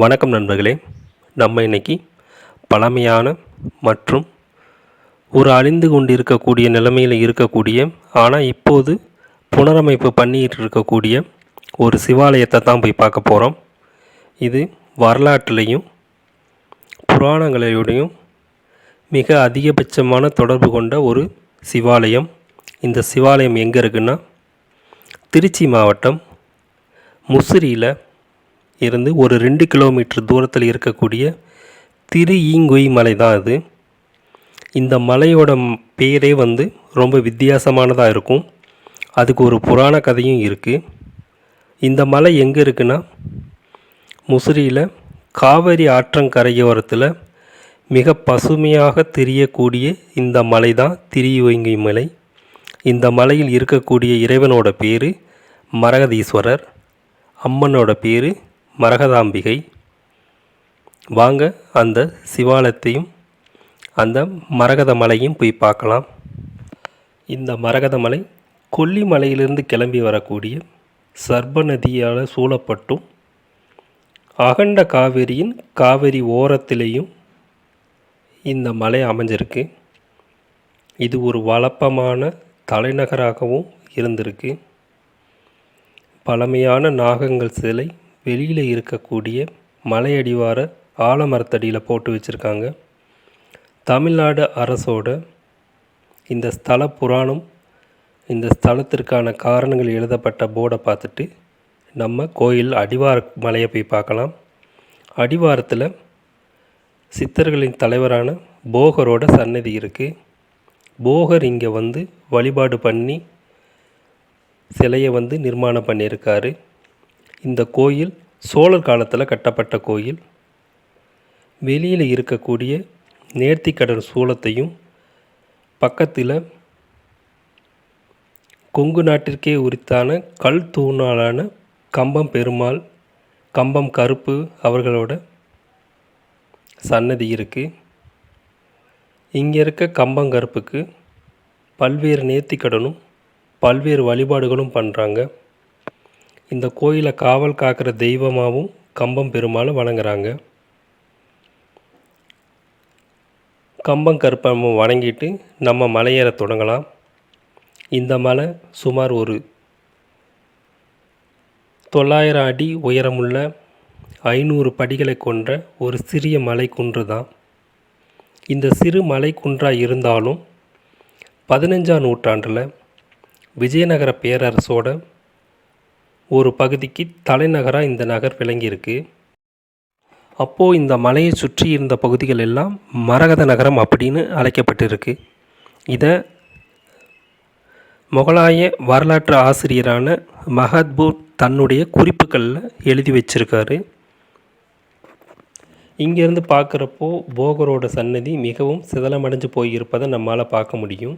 வணக்கம் நண்பர்களே. நம்ம இன்னைக்கு பழமையான மற்றும் ஒரு அழிந்து கொண்டு இருக்கக்கூடிய நிலைமையில் இருக்கக்கூடிய ஆனால் இப்போது புனரமைப்பு பண்ணிகிட்டு இருக்கக்கூடிய ஒரு சிவாலயத்தை தான் போய் பார்க்க போகிறோம் இது வரலாற்றுலேயும் புராணங்களையோடையும் மிக அதிகபட்சமான தொடர்பு கொண்ட ஒரு சிவாலயம். இந்த சிவாலயம் எங்கே இருக்குன்னா திருச்சி மாவட்டம் முசிறியில் இருந்து ஒரு ரெண்டு கிலோமீட்டர் தூரத்தில் இருக்கக்கூடிய திரு ஈங்கொய் மலை தான் அது. இந்த மலையோட பேரே வந்து ரொம்ப வித்தியாசமானதாக இருக்கும். அதுக்கு ஒரு புராண கதையும் இருக்குது இந்த மலை எங்கே இருக்குன்னா முசிறியில் காவேரி ஆற்றங்கரையோரத்தில் மிக பசுமையாக தெரியக்கூடிய இந்த மலை தான் திரியுவங்கி மலை. இந்த மலையில் இருக்கக்கூடிய இறைவனோட பேர் மரகதீஸ்வரர் அம்மனோட பேர் மரகதாம்பிகை. வாங்க அந்த சிவாலயத்தையும் அந்த மரகத மலையும் போய் பார்க்கலாம். இந்த மரகத மலை கொல்லிமலையிலிருந்து கிளம்பி வரக்கூடிய சர்ப நதியால் சூழப்பட்டும் அகண்ட காவிரியின் காவேரி ஓரத்திலேயும் இந்த மலை அமைஞ்சிருக்கு. இது ஒரு வளப்பமான தலைநகராகவும் இருந்திருக்கு. பழமையான நாகங்கள் சிலை வெளியில் இருக்கக்கூடிய மலையடிவார ஆலமரத்தடியில் போட்டு வச்சுருக்காங்க. தமிழ்நாடு அரசோட இந்த ஸ்தல புராணம் இந்த ஸ்தலத்திற்கான காரணங்கள் எழுதப்பட்ட போர்டை பார்த்துட்டு நம்ம கோயில் அடிவார மலையை போய் பார்க்கலாம். அடிவாரத்தில் சித்தர்களின் தலைவரான போகரோட சன்னதி இருக்குது போகர் இங்கே வந்து வழிபாடு பண்ணி சிலையை வந்து நிர்மாணம் பண்ணியிருக்காரு. இந்த கோயில் சோழர் காலத்தில் கட்டப்பட்ட கோயில். வெளியில் இருக்கக்கூடிய நேர்த்திக்கடன் சூளத்தையும் பக்கத்தில் கொங்கு நாட்டிற்கே உரித்தான கல் தூணாலான கம்பம் பெருமாள் கம்பம் கருப்பு அவர்களோட சன்னதி இருக்குது இங்கே இருக்க கம்பங்கருப்புக்கு பல்வேறு நேர்த்திக்கடனும் பல்வேறு வழிபாடுகளும் பண்ணுறாங்க இந்த கோயிலை காவல் காக்கிற தெய்வமாகவும் கம்பம் பெருமாளை வணங்குறாங்க. கம்பம் கற்பமும் வணங்கிட்டு நம்ம மலையேற தொடங்கலாம். இந்த மலை சுமார் ஒரு தொள்ளாயிரம் அடி உயரமுள்ள ஐநூறு படிகளை கொண்ட ஒரு சிறிய மலை குன்று தான். இந்த சிறு மலை குன்றாக இருந்தாலும் பதினஞ்சாம் நூற்றாண்டில் விஜயநகர பேரரசோட ஒரு பகுதிக்கு தலைநகராக இந்த நகர் விளங்கியிருக்கு. அப்போது இந்த மலையை சுற்றி இருந்த பகுதிகள் எல்லாம் மரகத நகரம் அப்படின்னு அழைக்கப்பட்டிருக்கு. இதை முகலாய வரலாற்று ஆசிரியரான மஹத்பூர் தன்னுடைய குறிப்புகளில் எழுதி வச்சிருக்காரு. இங்கேருந்து பார்க்குறப்போ போகரோட சன்னதி மிகவும் சிதலமடைஞ்சு போயிருப்பதை நம்மால் பார்க்க முடியும்.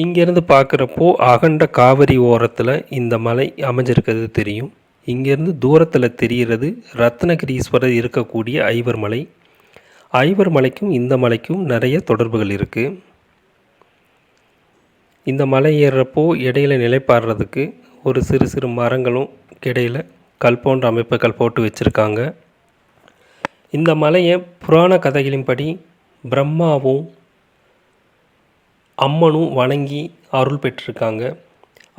இங்கேருந்து பார்க்குறப்போ அகண்ட காவிரி ஓரத்தில் இந்த மலை அமைஞ்சிருக்கிறது தெரியும். இங்கேருந்து தூரத்தில் தெரிகிறது ரத்னகிரீஸ்வரர் இருக்கக்கூடிய ஐவர் மலை. ஐவர் மலைக்கும் இந்த மலைக்கும் நிறைய தொடர்புகள் இருக்குது இந்த மலை ஏறுறப்போ இடையில நிலைப்பாடுறதுக்கு ஒரு சிறு சிறு மரங்களும் இடையில கல்போன்ற அமைப்புகள் போட்டு வச்சுருக்காங்க. இந்த மலையை புராண கதைகளின்படி பிரம்மாவும் அம்மனும் வணங்கி அருள் பெற்றிருக்காங்க.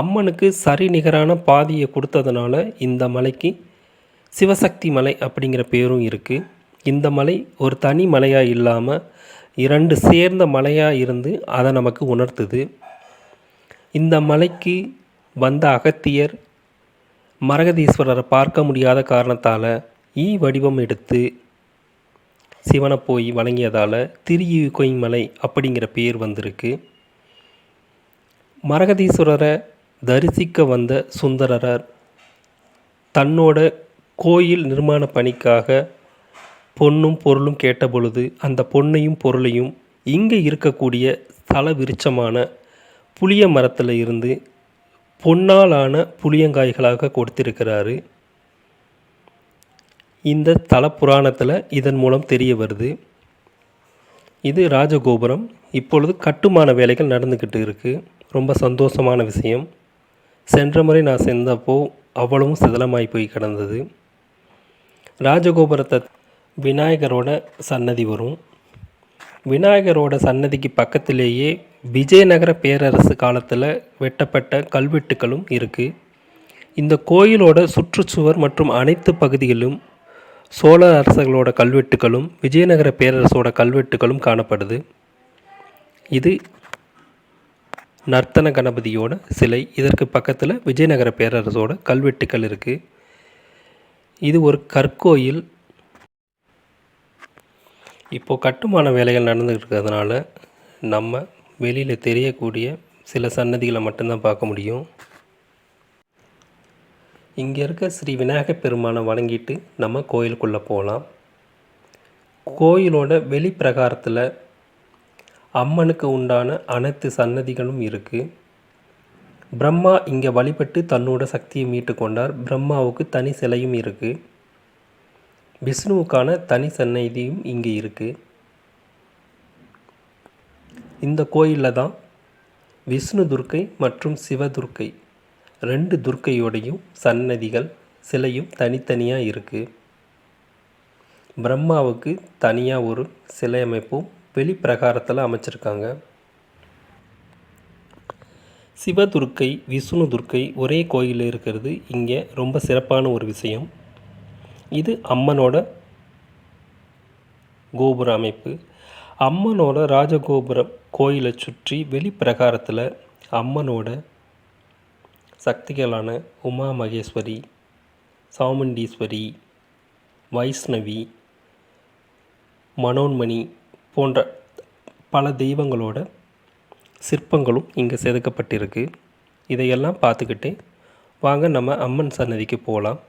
அம்மனுக்கு சரி நிகரான பாதியை கொடுத்ததுனால இந்த மலைக்கு சிவசக்தி மலை அப்படிங்கிற பேரும் இருக்குது இந்த மலை ஒரு தனி மலையாக இல்லாமல் இரண்டு சேர்ந்த மலையாக இருந்து அதை நமக்கு உணர்த்துது. இந்த மலைக்கு வந்த அகத்தியர் மரகதீஸ்வரரை பார்க்க முடியாத காரணத்தால் ஈ வடிவம் எடுத்து சிவனை போய் வணங்கியதால் திரியுகொய் மலை அப்படிங்கிற பேர் வந்திருக்கு. மரகதீஸ்வரரை தரிசிக்க வந்த சுந்தரரார் தன்னோட கோயில் நிர்மாண பணிக்காக பொன்னும் பொருளும் கேட்ட பொழுது அந்த பொன்னையும் பொருளையும் இங்கே இருக்கக்கூடிய தல விருட்சமான புளிய மரத்தில் இருந்து பொன்னாலான புளியங்காய்களாக கொடுத்திருக்கிறாரு. இந்த தல புராணத்தில் இதன் மூலம் தெரிய வருது. இது ராஜகோபுரம். இப்பொழுது கட்டுமான வேலைகள் நடந்துக்கிட்டு இருக்குது ரொம்ப சந்தோஷமான விஷயம். சென்ற முறை நான் சென்றப்போ அவ்வளவும் சிதலமாய் போய் கிடந்தது. ராஜகோபுரத்தை விநாயகரோட சன்னதி வரும். விநாயகரோட சன்னதிக்கு பக்கத்திலேயே விஜயநகர பேரரசு காலத்தில் வெட்டப்பட்ட கல்வெட்டுகளும் இருக்குது இந்த கோயிலோட சுற்றுச்சுவர் மற்றும் அனைத்து பகுதிகளிலும் சோழ அரசர்களோட கல்வெட்டுகளும் விஜயநகர பேரரசோட கல்வெட்டுகளும் காணப்படுது. இது நர்த்தன கணபதியோட சிலை. இதற்கு பக்கத்தில் விஜயநகர பேரரசோட கல்வெட்டுக்கள் இருக்குது இது ஒரு கற்கோயில். இப்போது கட்டுமான வேலைகள் நடந்துகிட்டு இருக்கிறதுனால நம்ம வெளியில் தெரியக்கூடிய சில சன்னதிகளை மட்டும்தான் பார்க்க முடியும். இங்கே இருக்க ஸ்ரீ விநாயகப் பெருமானை வணங்கிட்டு நம்ம கோயிலுக்குள்ளே போகலாம் கோயிலோட வெளிப்பிரகாரத்தில் அம்மனுக்கு உண்டான அனைத்து சன்னதிகளும் இருக்குது பிரம்மா இங்கே வழிபட்டு தன்னோட சக்தியை மீட்டு கொண்டார். பிரம்மாவுக்கு தனி சிலையும் இருக்குது விஷ்ணுவுக்கான தனி சன்னதியும் இங்கே இருக்குது இந்த கோயிலில் தான் விஷ்ணு துர்க்கை மற்றும் சிவதுர்க்கை ரெண்டு துர்க்கையோடையும் சன்னதிகள் சிலையும் தனித்தனியாக இருக்குது பிரம்மாவுக்கு தனியாக ஒரு சிலை அமைப்பும் வெளிப்பிரகாரத்தில் அமைச்சிருக்காங்க. சிவதுர்க்கை விஷ்ணு துர்க்கை ஒரே கோயிலில் இருக்கிறது இங்கே ரொம்ப சிறப்பான ஒரு விஷயம். இது அம்மனோட கோபுர அமைப்பு. அம்மனோட ராஜகோபுர கோயிலை சுற்றி வெளிப்பிரகாரத்தில் அம்மனோட சக்திகளான உமா மகேஸ்வரி சாமுண்டீஸ்வரி வைஷ்ணவி மனோன்மணி போன்ற பல தெய்வங்களோட சிற்பங்களும் இங்கே செதுக்கப்பட்டிருக்கு. இதையெல்லாம் பார்த்துக்கிட்டு வாங்க நம்ம அம்மன் சன்னதிக்கு போகலாம்.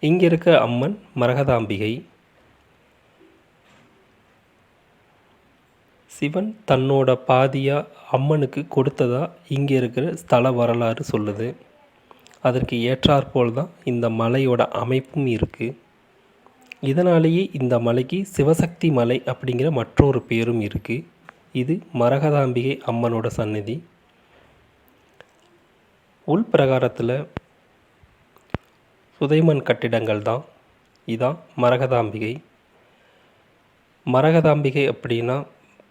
இங்கே இருக்க அம்மன் மரகதாம்பிகை சிவன் தன்னோட பாதியாக அம்மனுக்கு கொடுத்ததா இங்கே இருக்கிற ஸ்தல வரலாறு சொல்லுது. அதற்கு ஏற்றாற்போல் தான் இந்த மலையோட அமைப்பும் இருக்குது இதனாலேயே இந்த மலைக்கு சிவசக்தி மலை அப்படிங்கிற மற்றொரு பேரும் இருக்குது இது மரகதாம்பிகை அம்மனோட சன்னதி உள்பிரகாரத்தில் சுதைமன் கட்டிடங்கள் தான். இதான் மரகதாம்பிகை. மரகதாம்பிகை அப்படின்னா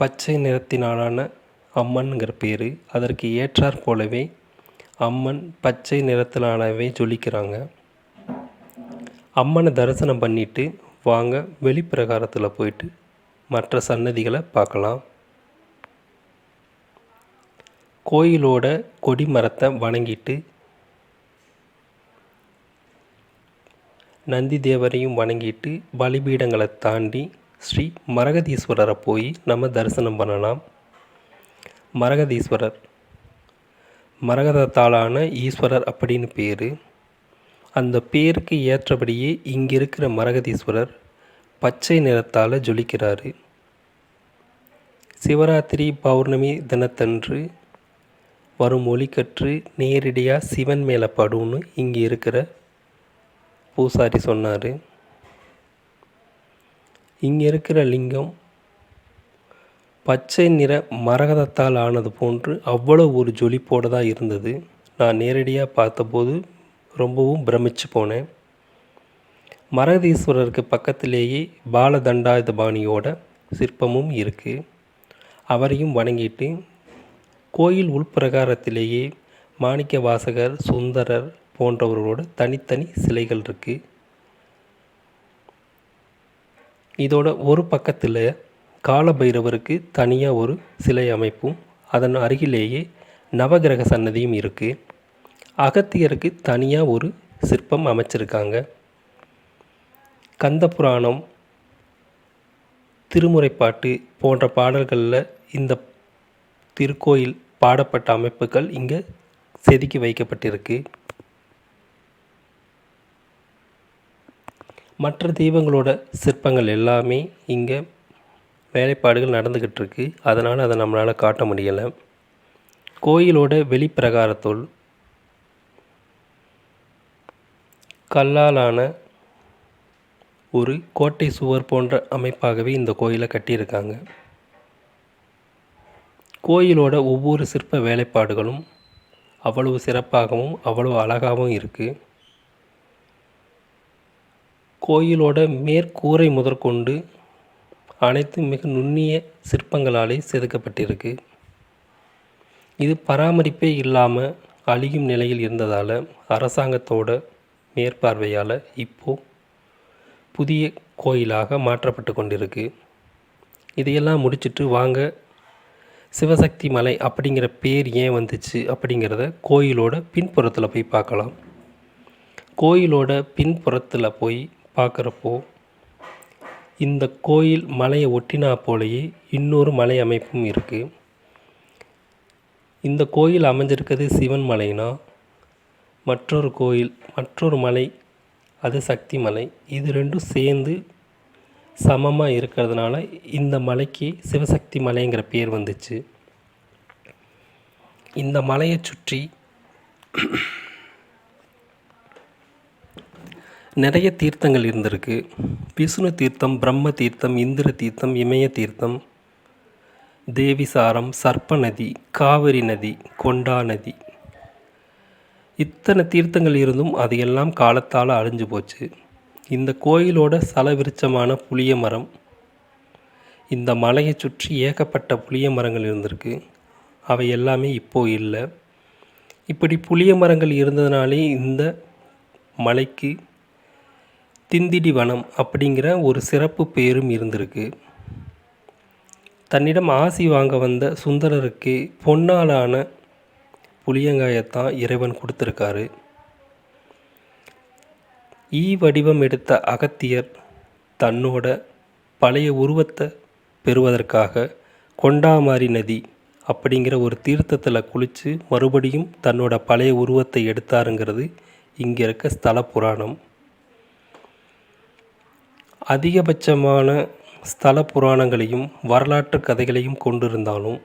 பச்சை நிறத்தினாலான அம்மன்ங்கிற பேர். அதற்கு ஏற்றார் போலவே அம்மன் பச்சை நிறத்தினாலவே ஜொலிக்கிறாங்க. அம்மனை தரிசனம் பண்ணிட்டு வாங்க வெளிப்பிரகாரத்தில் போயிட்டு மற்ற சன்னதிகளை பார்க்கலாம். கோயிலோட கொடிமரத்தை வணங்கிட்டு நந்தி தேவரையும் வணங்கிட்டு பலிபீடங்களை தாண்டி ஸ்ரீ மரகதீஸ்வரரை போய் நம்ம தரிசனம் பண்ணலாம். மரகதீஸ்வரர். மரகதத்தாலான ஈஸ்வரர் அப்படின்னு பேர். அந்த பேருக்கு ஏற்றபடியே இங்கே இருக்கிற மரகதீஸ்வரர் பச்சை நிறத்தால் ஜொலிக்கிறாரு. சிவராத்திரி பௌர்ணமி தினத்தன்று வரும் ஒளிக்கற்று நேரடியாக சிவன் மேலே படும்னு இங்கே இருக்கிற பூசாரி சொன்னார். இங்கே இருக்கிற லிங்கம் பச்சை நிற மரகதத்தால் ஆனது போன்று அவ்வளோ ஒரு ஜொலிப்போடு தான் இருந்தது. நான் நேரடியாக பார்த்தபோது ரொம்பவும் பிரமிச்சு போனேன். மரகதீஸ்வரருக்கு பக்கத்திலேயே பாலதண்டாயுதபாணியோட சிற்பமும் இருக்குது அவரையும் வணங்கிட்டு கோயில் உள்பிரகாரத்திலேயே மாணிக்க வாசகர் சுந்தரர் போன்றவர்களோட தனித்தனி சிலைகள் இருக்குது இதோட ஒரு பக்கத்தில் காலபைரவருக்கு தனியாக ஒரு சிலை அமைப்பும் அதன் அருகிலேயே நவகிரக சன்னதியும் இருக்குது அகத்தியருக்கு தனியாக ஒரு சிற்பம் அமைச்சிருக்காங்க. கந்த புராணம் திருமுறைப்பாட்டு போன்ற பாடல்களில் இந்த திருக்கோயில் பாடப்பட்ட அமைப்புகள் இங்கே செதுக்கி வைக்கப்பட்டிருக்கு. மற்ற தெய்வங்களோட சிற்பங்கள் எல்லாமே இங்கே வேலைப்பாடுகள் நடந்துக்கிட்டு இருக்கு அதனால் அதை நம்மளால் காட்ட முடியலை. கோயிலோட வெளிப்பிரகாரத்துள் கல்லாலான ஒரு கோட்டை சுவர் போன்ற அமைப்பாகவே இந்த கோயிலை கட்டியிருக்காங்க. கோயிலோட ஒவ்வொரு சிற்ப வேலைப்பாடுகளும் அவ்வளவு சிறப்பாகவும் அவ்வளவு அழகாகவும் இருக்குது கோயிலோட மேற்கூரை முதற்கொண்டு அனைத்தும் மிக நுண்ணிய சிற்பங்களாலே செதுக்கப்பட்டிருக்கு. இது பராமரிப்பே இல்லாமல் அழியும் நிலையில் இருந்ததால் அரசாங்கத்தோட மேற்பார்வையால் இப்போது புதிய கோயிலாக மாற்றப்பட்டு கொண்டிருக்கு. இதையெல்லாம் முடிச்சுட்டு வாங்க சிவசக்தி மலை அப்படிங்கிற பேர் ஏன் வந்துச்சு அப்படிங்கிறத கோயிலோட பின்புறத்தில் போய் பார்க்கலாம். கோயிலோட பின்புறத்தில் போய் பார்க்குறப்போ இந்த கோயில் மலையை ஒட்டினா போலேயே இன்னொரு மலை அமைப்பும் இருக்குது இந்த கோயில் அமைஞ்சிருக்கிறது சிவன் மலைனா மற்றொரு கோயில் மற்றொரு மலை அது சக்தி மலை. இது ரெண்டும் சேர்ந்து சமமாக இருக்கிறதுனால இந்த மலைக்கு சிவசக்தி மலைங்கிற பேர் வந்துச்சு. இந்த மலையை சுற்றி நிறைய தீர்த்தங்கள் இருந்திருக்கு. விஷ்ணு தீர்த்தம் பிரம்ம தீர்த்தம் இந்திர தீர்த்தம் இமய தீர்த்தம் தேவிசாரம் சர்ப்ப நதி காவிரி நதி கொண்டா நதி. இத்தனை தீர்த்தங்கள் இருந்தும் அது எல்லாம் காலத்தால் அழிஞ்சு போச்சு. இந்த கோயிலோட சலவிருச்சமான புளிய மரம் இந்த மலையை சுற்றி ஏகப்பட்ட புளிய மரங்கள் இருந்திருக்கு. அவை எல்லாமே இப்போ இல்லை. இப்படி புளிய மரங்கள் இருந்ததுனாலே இந்த மலைக்கு திந்திடி வனம் அப்படிங்கிற ஒரு சிறப்பு பேரும் இருந்திருக்கு. தன்னிடம் ஆசி வாங்க வந்த சுந்தரருக்கு பொன்னாலான புளியங்காயத்தான் இறைவன் கொடுத்துருக்காரு. ஈ வடிவம் எடுத்த அகத்தியர் தன்னோட பழைய உருவத்தை பெறுவதற்காக கொண்டாமாரி நதி அப்படிங்கிற ஒரு தீர்த்தத்தில் குளித்து மறுபடியும் தன்னோட பழைய உருவத்தை எடுத்தாருங்கிறது இங்கே இருக்க ஸ்தல புராணம். அதிகபட்சமான ஸ்தல புராணங்களையும் வரலாற்று கதைகளையும் கொண்டிருந்தாலும்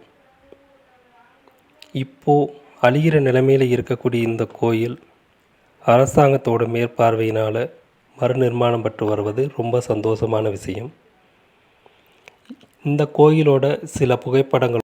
இப்போது அழிகிற நிலைமையில் இருக்கக்கூடிய இந்த கோயில் அரசாங்கத்தோட மேற்பார்வையினால் மறுநிர்மாணம் பெற்று வருவது ரொம்ப சந்தோஷமான விஷயம். இந்த கோயிலோட சில புகைப்படங்கள்